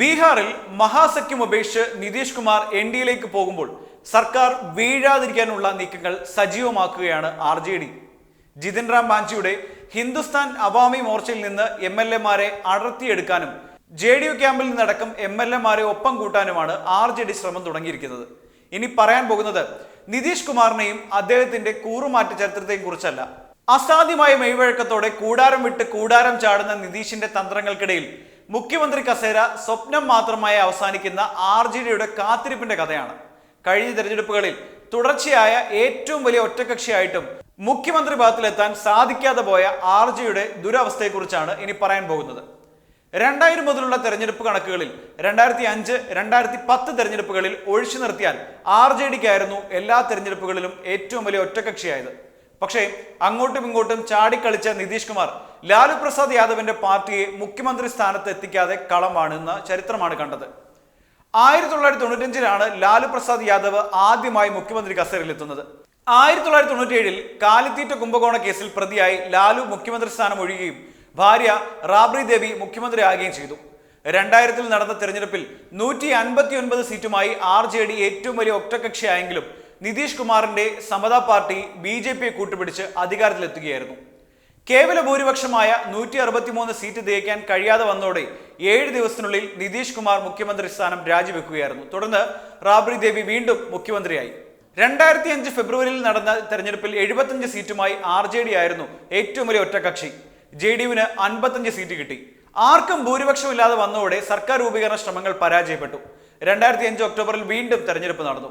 ബീഹാറിൽ മഹാസഖ്യം ഉപേക്ഷിച്ച് നിതീഷ് കുമാർ എൻ ഡിയിലേക്ക് പോകുമ്പോൾ സർക്കാർ വീഴാതിരിക്കാനുള്ള നീക്കങ്ങൾ സജീവമാക്കുകയാണ് R J D. Jithin Ram മാഞ്ചിയുടെ Hindustan Awami മോർച്ചയിൽ നിന്ന് എം എൽ എമാരെ അടർത്തിയെടുക്കാനും ജെ ഡി യു ക്യാമ്പിൽ നിന്നടക്കം എം എൽ എമാരെ ഒപ്പം കൂട്ടാനുമാണ് ആർ ജെ ഡി ശ്രമം തുടങ്ങിയിരിക്കുന്നത്. ഇനി പറയാൻ പോകുന്നത് നിതീഷ് കുമാറിനെയും അദ്ദേഹത്തിന്റെ കൂറുമാറ്റ ചരിത്രത്തെയും കുറിച്ചല്ല. അസാധ്യമായ മെയ്വഴക്കത്തോടെ കൂടാരം വിട്ട് കൂടാരം ചാടുന്ന നിതീഷിന്റെ തന്ത്രങ്ങൾക്കിടയിൽ മുഖ്യമന്ത്രി കസേര സ്വപ്നം മാത്രമായി അവസാനിക്കുന്ന ആർ ജെ ഡിയുടെ കാത്തിരിപ്പിന്റെ കഥയാണ്. കഴിഞ്ഞ തിരഞ്ഞെടുപ്പുകളിൽ തുടർച്ചയായ ഏറ്റവും വലിയ ഒറ്റകക്ഷിയായിട്ടും മുഖ്യമന്ത്രി പദത്തിലെത്താൻ സാധിക്കാതെ പോയ ആർ ജെയുടെ ദുരവസ്ഥയെക്കുറിച്ചാണ് ഇനി പറയാൻ പോകുന്നത്. രണ്ടായിരം മുതലുള്ള തെരഞ്ഞെടുപ്പ് കണക്കുകളിൽ രണ്ടായിരത്തി അഞ്ച് രണ്ടായിരത്തി പത്ത് തെരഞ്ഞെടുപ്പുകളിൽ ഒഴിച്ചു നിർത്തിയാൽ ആർ ജെ ഡിക്കായിരുന്നു എല്ലാ തെരഞ്ഞെടുപ്പുകളിലും ഏറ്റവും വലിയ ഒറ്റകക്ഷിയായത്. പക്ഷേ അങ്ങോട്ടും ഇങ്ങോട്ടും ചാടിക്കളിച്ച നിതീഷ് കുമാർ ലാലു പ്രസാദ് യാദവിന്റെ പാർട്ടിയെ മുഖ്യമന്ത്രി സ്ഥാനത്ത് എത്തിക്കാതെ കളമാണെന്ന ചരിത്രമാണ് കണ്ടത്. ആയിരത്തി തൊള്ളായിരത്തി തൊണ്ണൂറ്റഞ്ചിലാണ് ലാലു പ്രസാദ് യാദവ് ആദ്യമായി മുഖ്യമന്ത്രി കസേരയിലെത്തുന്നത്. ആയിരത്തി തൊള്ളായിരത്തി തൊണ്ണൂറ്റിയേഴിൽ കാലിത്തീറ്റ കുംഭകോണ കേസിൽ പ്രതിയായി ലാലു മുഖ്യമന്ത്രി സ്ഥാനം ഒഴിയുകയും ഭാര്യ റാബ്രി ദേവി മുഖ്യമന്ത്രിയാകുകയും ചെയ്തു. രണ്ടായിരത്തിൽ നടന്ന തെരഞ്ഞെടുപ്പിൽ നൂറ്റി അൻപത്തി ഒൻപത് സീറ്റുമായി ആർ ജെ ഡി ഏറ്റവും വലിയ ഒറ്റകക്ഷിയായെങ്കിലും നിതീഷ് കുമാറിന്റെ സമതാ പാർട്ടി ബി ജെ പിയെ കൂട്ടുപിടിച്ച് അധികാരത്തിലെത്തുകയായിരുന്നു. കേവല ഭൂരിപക്ഷമായ നൂറ്റി അറുപത്തിമൂന്ന് സീറ്റ് തികയ്ക്കാൻ കഴിയാതെ വന്നതോടെ ഏഴ് ദിവസത്തിനുള്ളിൽ നിതീഷ് കുമാർ മുഖ്യമന്ത്രി സ്ഥാനം രാജിവെക്കുകയായിരുന്നു. തുടർന്ന് റാബ്രി ദേവി വീണ്ടും മുഖ്യമന്ത്രിയായി. രണ്ടായിരത്തി അഞ്ച് ഫെബ്രുവരിയിൽ നടന്ന തെരഞ്ഞെടുപ്പിൽ എഴുപത്തഞ്ച് സീറ്റുമായി ആർ ജെ ഡി ആയിരുന്നു ഏറ്റവും വലിയ ഒറ്റകക്ഷി ജെ ഡി യുവിന് അൻപത്തഞ്ച് സീറ്റ് കിട്ടി. ആർക്കും ഭൂരിപക്ഷമില്ലാതെ വന്നതോടെ സർക്കാർ രൂപീകരണ ശ്രമങ്ങൾ പരാജയപ്പെട്ടു. രണ്ടായിരത്തി അഞ്ച് ഒക്ടോബറിൽ വീണ്ടും തെരഞ്ഞെടുപ്പ് നടന്നു.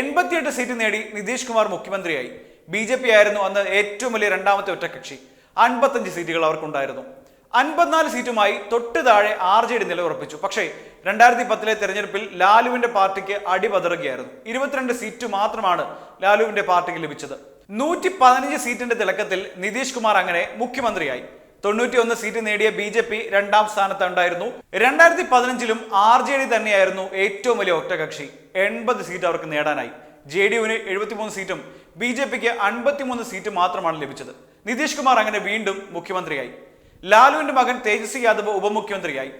എൺപത്തിയെട്ട് സീറ്റ് നേടി നിതീഷ് കുമാർ മുഖ്യമന്ത്രിയായി. ബി ജെ പി ആയിരുന്നു അന്ന് ഏറ്റവും വലിയ രണ്ടാമത്തെ ഒറ്റകക്ഷി അൻപത്തഞ്ച് സീറ്റുകൾ അവർക്കുണ്ടായിരുന്നു. അൻപത്തിനാല് സീറ്റുമായി തൊട്ട് താഴെ ആർ ജെ ഡി നിലയുറപ്പിച്ചു. പക്ഷേ രണ്ടായിരത്തി പത്തിലെ തെരഞ്ഞെടുപ്പിൽ ലാലുവിന്റെ പാർട്ടിക്ക് അടിപതറുകയായിരുന്നു. ഇരുപത്തിരണ്ട് സീറ്റ് മാത്രമാണ് ലാലുവിന്റെ പാർട്ടിക്ക് ലഭിച്ചത്. നൂറ്റി പതിനഞ്ച് സീറ്റിന്റെ തിളക്കത്തിൽ നിതീഷ് കുമാർ അങ്ങനെ മുഖ്യമന്ത്രിയായി. തൊണ്ണൂറ്റി ഒന്ന് സീറ്റ് നേടിയ ബി ജെ പി രണ്ടാം സ്ഥാനത്ത് ഉണ്ടായിരുന്നു രണ്ടായിരത്തി പതിനഞ്ചിലും ആർ ജെ ഡി തന്നെയായിരുന്നു ഏറ്റവും വലിയ ഒറ്റകക്ഷി. എൺപത് സീറ്റ് അവർക്ക് നേടാനായി. ജെ ഡി യുവിന് എഴുപത്തിമൂന്ന് സീറ്റും ബി ജെ പിക്ക് അൻപത്തിമൂന്ന് സീറ്റ് മാത്രമാണ് ലഭിച്ചത്. നിതീഷ് കുമാർ അങ്ങനെ വീണ്ടും മുഖ്യമന്ത്രിയായി. ലാലുവിന്റെ മകൻ തേജസ്വി യാദവ് ഉപമുഖ്യമന്ത്രിയായി.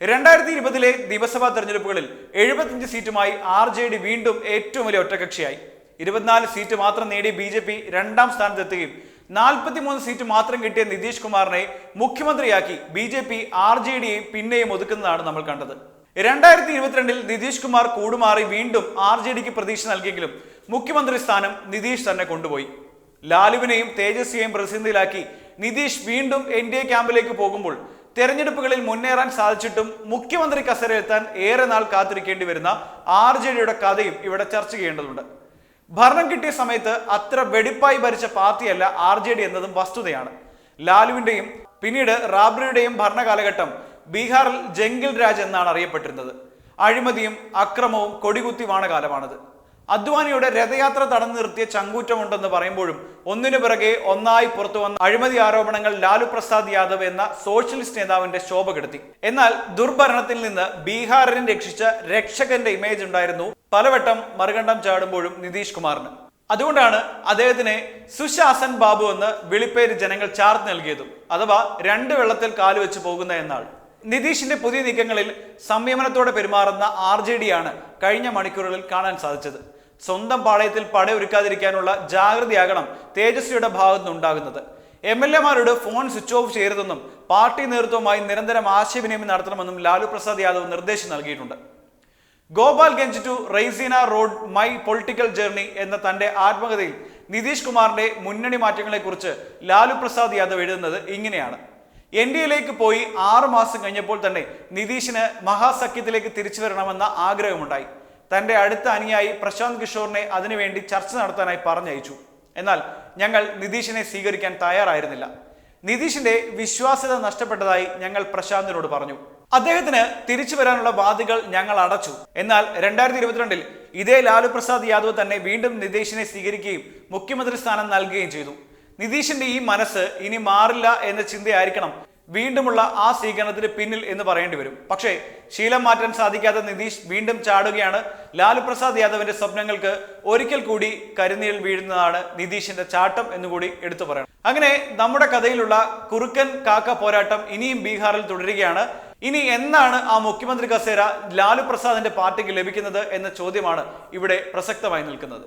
രണ്ടായിരത്തി ഇരുപതിലെ നിയമസഭാ തെരഞ്ഞെടുപ്പുകളിൽ എഴുപത്തിയഞ്ച് സീറ്റുമായി ആർ ജെ ഡി വീണ്ടും ഏറ്റവും വലിയ ഒറ്റകക്ഷിയായി. ഇരുപത്തിനാല് സീറ്റ് മാത്രം നേടി ബി ജെ പി രണ്ടാം സ്ഥാനത്തെത്തുകയും നാൽപ്പത്തിമൂന്ന് സീറ്റ് മാത്രം കിട്ടിയ നിതീഷ് കുമാറിനെ മുഖ്യമന്ത്രിയാക്കി B J P R J ഡിയെ പിന്നെയും ഒതുക്കുന്നതാണ് നമ്മൾ കണ്ടത്. രണ്ടായിരത്തി ഇരുപത്തിരണ്ടിൽ നിതീഷ് കുമാർ കൂടുമാറി വീണ്ടും ആർ ജെ ഡിക്ക് പ്രതീക്ഷ നൽകിയെങ്കിലും മുഖ്യമന്ത്രി സ്ഥാനം നിതീഷ് തന്നെ കൊണ്ടുപോയി. ലാലുവിനെയും തേജസ്വിയെയും പ്രതിസന്ധിയിലാക്കി നിതീഷ് വീണ്ടും എൻ ഡി എ ക്യാമ്പിലേക്ക് പോകുമ്പോൾ തെരഞ്ഞെടുപ്പുകളിൽ മുന്നേറാൻ സാധിച്ചിട്ടും മുഖ്യമന്ത്രി കസരയെത്താൻ ഏറെ നാൾ കാത്തിരിക്കേണ്ടി വരുന്ന ആർ ജെ ഡിയുടെ കഥയും ഇവിടെ ചർച്ച ചെയ്യേണ്ടതുണ്ട്. ഭരണം കിട്ടിയ സമയത്ത് അത്ര വെടിപ്പായി ഭരിച്ച പാർട്ടിയല്ല ആർ ജെ ഡി എന്നതും വസ്തുതയാണ്. ലാലുവിന്റെയും പിന്നീട് റാബ്രിയുടെയും ഭരണകാലഘട്ടം ബീഹാറിൽ ജംഗിൽ രാജ് എന്നാണ് അറിയപ്പെട്ടിരുന്നത്. അഴിമതിയും അക്രമവും കൊടികുത്തിവാണ കാലമാണത്. അദ്വാനിയുടെ രഥയാത്ര തടഞ്ഞു നിർത്തിയ ചങ്കൂറ്റമുണ്ടെന്ന് പറയുമ്പോഴും ഒന്നിനു പിറകെ ഒന്നായി പുറത്തു വന്ന അഴിമതി ആരോപണങ്ങൾ ലാലു പ്രസാദ് യാദവ് എന്ന സോഷ്യലിസ്റ്റ് നേതാവിന്റെ ശോഭ കെടുത്തി. എന്നാൽ ദുർഭരണത്തിൽ നിന്ന് ബീഹാറിനെ രക്ഷിച്ച രക്ഷകന്റെ ഇമേജ് ഉണ്ടായിരുന്നു പലവട്ടം മറുകണ്ഠം ചാടുമ്പോഴും നിതീഷ് കുമാറിന്. അതുകൊണ്ടാണ് അദ്ദേഹത്തിനെ സുശാസൻ ബാബു എന്ന് വിളിപ്പേര് ജനങ്ങൾ ചാർത്ത് നൽകിയതും അഥവാ രണ്ട് വെള്ളത്തിൽ കാലുവെച്ച് പോകുന്ന എന്നാൾ നിതീഷിന്റെ പുതിയ നീക്കങ്ങളിൽ സംയമനത്തോടെ പെരുമാറുന്ന ആർ ജെ ഡി ആണ് കഴിഞ്ഞ മണിക്കൂറുകളിൽ കാണാൻ സാധിച്ചത്. സ്വന്തം പാളയത്തിൽ പടയൊരുക്കാതിരിക്കാനുള്ള ജാഗ്രതയാകണം തേജസ്വിയുടെ ഭാഗത്തു നിന്നുണ്ടാകുന്നത്. എം എൽ എമാരോട് ഫോൺ സ്വിച്ച് ഓഫ് ചെയ്യരുതെന്നും പാർട്ടി നേതൃത്വവുമായി നിരന്തരം ആശയവിനിമയം നടത്തണമെന്നും ലാലു പ്രസാദ് യാദവ് നിർദ്ദേശം നൽകിയിട്ടുണ്ട്. Gopalganj to Raisina road my political journey എന്ന തന്റെ ആത്മകഥയിൽ നിതീഷ് കുമാറിന്റെ മുന്നണി മാറ്റങ്ങളെക്കുറിച്ച് ലാലു പ്രസാദ് യാദവ് എഴുതുന്നത് ഇങ്ങനെയാണ്. എൻ ഡി എയിലേക്ക് പോയി ആറു മാസം കഴിഞ്ഞപ്പോൾ തന്നെ നിതീഷിന് മഹാസഖ്യത്തിലേക്ക് തിരിച്ചു വരണമെന്ന ആഗ്രഹമുണ്ടായി. തന്റെ അടുത്ത അനുയായി പ്രശാന്ത് കിഷോറിനെ അതിനുവേണ്ടി ചർച്ച നടത്താനായി പറഞ്ഞയച്ചു. എന്നാൽ ഞങ്ങൾ നിതീഷിനെ സ്വീകരിക്കാൻ തയ്യാറായിരുന്നില്ല. നിതീഷിന്റെ വിശ്വാസ്യത നഷ്ടപ്പെട്ടതായി ഞങ്ങൾ പ്രശാന്തിനോട് പറഞ്ഞു. അദ്ദേഹത്തിന് തിരിച്ചു വരാനുള്ള വാദികൾ ഞങ്ങൾ അടച്ചു. എന്നാൽ രണ്ടായിരത്തി ഇരുപത്തിരണ്ടിൽ ഇതേ ലാലു പ്രസാദ് യാദവ് തന്നെ വീണ്ടും നിതീഷിനെ സ്വീകരിക്കുകയും മുഖ്യമന്ത്രി സ്ഥാനം നൽകുകയും ചെയ്തു. നിതീഷിന്റെ ഈ മനസ്സ് ഇനി മാറില്ല എന്ന ചിന്തയായിരിക്കണം വീണ്ടുമുള്ള ആ സ്വീകരണത്തിന് പിന്നിൽ എന്ന് പറയേണ്ടി വരും. പക്ഷേ ശീലം മാറ്റാൻ സാധിക്കാത്ത നിതീഷ് വീണ്ടും ചാടുകയാണ്. ലാലു പ്രസാദ് യാദവിന്റെ സ്വപ്നങ്ങൾക്ക് ഒരിക്കൽ കൂടി കരുനീൽ വീഴുന്നതാണ് നിതീഷിന്റെ ചാട്ടം എന്നുകൂടി എടുത്തു പറയണം. അങ്ങനെ നമ്മുടെ കഥയിലുള്ള കുറുക്കൻ കാക്ക പോരാട്ടം ഇനിയും ബീഹാറിൽ തുടരുകയാണ്. ഇനി എന്നാണ് ആ മുഖ്യമന്ത്രി കസേര ലാലു പ്രസാദിന്റെ പാർട്ടിക്ക് ലഭിക്കുന്നത് എന്ന ചോദ്യമാണ് ഇവിടെ പ്രസക്തമായി നിൽക്കുന്നത്.